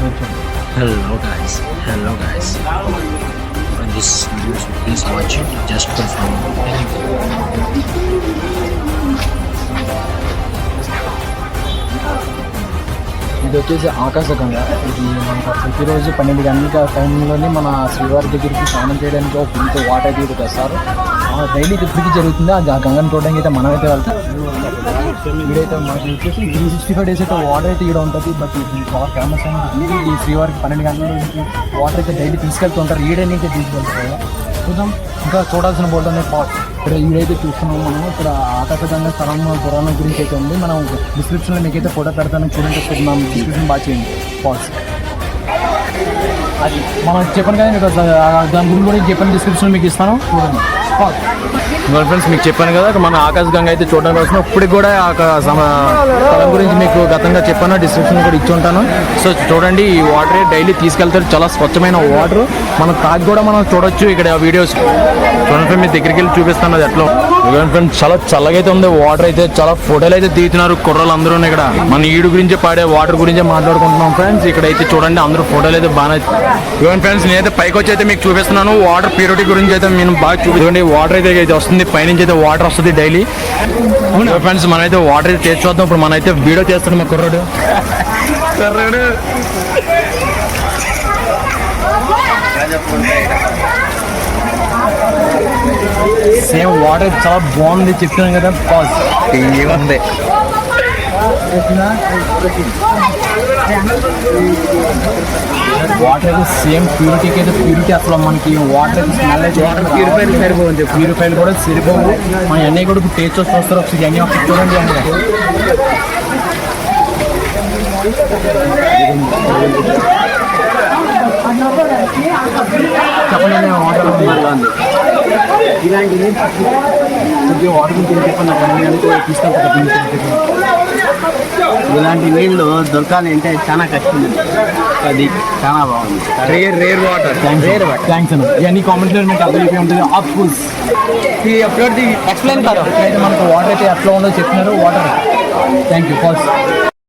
Hello guys, hello guys. For this video, so please watch it just for fun. ఇది వచ్చేసి ఆకాశగంగా ఇది మనకు ప్రతిరోజు పన్నెండు గంటల టైంలోనే మన శ్రీవారి దగ్గరికి స్నానం చేయడానికి ఒక ఇంత వాటర్ అయితే ఇక్కడ తెస్తారు డైలీ ఇప్పటికీ జరుగుతుంది ఆ గంగను చూడడానికి అయితే మనమైతే వెళ్తాం వీడైతే మనకి వచ్చేసి త్రీ సిక్స్టీ ఫైవ్ డేస్ అయితే వాటర్ అయితే ఇక్కడ ఉంటుంది బట్ ఇది చాలా ఫేమస్ అనేది ఈ శ్రీవారికి పన్నెండు గంటల నుంచి వాటర్ అయితే డైలీ తీసుకెళ్తుంటారు. ఈడని అయితే తీసుకెళ్తారు. చూద్దాం. ఇంకా చూడాల్సిన బోర్డు అనే పాట్ ఇక్కడ ఈడైతే చూస్తున్నాం మనం ఇక్కడ ఆకాశగంగా స్థలం పురాణం గురించి అయితే ఉంది. మనం డిస్క్రిప్షన్లో మీకైతే ఫోటో పెడతాను. చూడండి ఒకసారి మనం డిస్క్రిప్షన్ బాగా చేయండి. పాట్స్ అది మనం చెప్పాను కానీ దాని గురించి కూడా చెప్పిన డిస్క్రిప్షన్ మీకు ఇస్తాను. చూడండి. పాట్స్ ఫ్రెండ్స్ మీకు చెప్పాను కదా మన ఆకాశ గంగ అయితే చూడడానికి వస్తున్నాం. ఇప్పటికి కూడా ఆ స్థలం గురించి మీకు గతంగా చెప్పాను డిస్క్రిప్షన్ కూడా ఇచ్చి ఉంటాను. సో చూడండి ఈ వాటర్ డైలీ తీసుకెళ్తారు. చాలా స్వచ్ఛమైన వాటర్ మనం తాగి కూడా మనం చూడొచ్చు ఇక్కడ వీడియోస్ చూడండి ఫ్రెండ్ మీ దగ్గరికి వెళ్ళి చూపిస్తాను అది ఎట్లా ఫ్రెండ్స్ చాలా చల్లగా అయితే ఉంది వాటర్ అయితే చాలా ఫోటోలు అయితే తీస్తున్నారు కుర్రలు అందరూ ఇక్కడ. మన ఈడు గురించి పాడే వాటర్ గురించి మాట్లాడుకుంటున్నాం ఫ్రెండ్స్ ఇక్కడ అయితే చూడండి అందరూ ఫోటోలు అయితే బాగా చూడండి ఫ్రెండ్స్ నేనైతే పైకి వచ్చి అయితే మీకు చూపిస్తున్నాను. వాటర్ ప్యూరిటీ గురించి అయితే నేను బాగా చూపించండి వాటర్ అయితే అయితే వస్తుంది. పైనుంచి అయితే వాటర్ వస్తుంది డైలీ ఫ్రెండ్స్ మనమైతే వాటర్ అయితే టేస్ట్ చూద్దాం. ఇప్పుడు మనమైతే వీడియో చేస్తున్నాం మా కుర్రాడు. కుర్రాడు. సేమ్ వాటర్ చాలా బాగుంది. చెప్తున్నాను కదా. పాజ్ ఉంది వాటర్ అయితే సేమ్ ప్యూరిటీకి అయితే ప్యూరిటీ అసలు మనకి వాటర్ అయితే స్మెల్ అయితే ప్యూరిఫైర్ సరిపోతుంది ప్యూరిఫైర్ కూడా సరిపోవు మన అన్నీ కూడా టేస్ట్ వస్తూ వస్తారు ఒకసారి అన్నీ ఒకటి చూడండి అన్నీ చెప్పండి నేను వాటర్ ఉంది ఇలాంటివి కొద్దిగా వాటర్ గురించి చెప్పండి నాకు అన్ని అనుకో తీసుకెళ్తా ఇలాంటి నీళ్ళు దొరకాలి అంటే చాలా కష్టం. అది చాలా బాగుంది. Rare rare water rare thanks అండి ఇవన్నీ కామెంట్లో మీకు అర్థమైపోయి ఉంటుంది. ఆఫ్ కోర్స్ ఎక్స్ప్లెయిన్ కాదు అయితే మనకు వాటర్ అయితే ఎట్లా ఉందో చెప్తున్నారు వాటర్ థ్యాంక్ యూ ఫస్ట్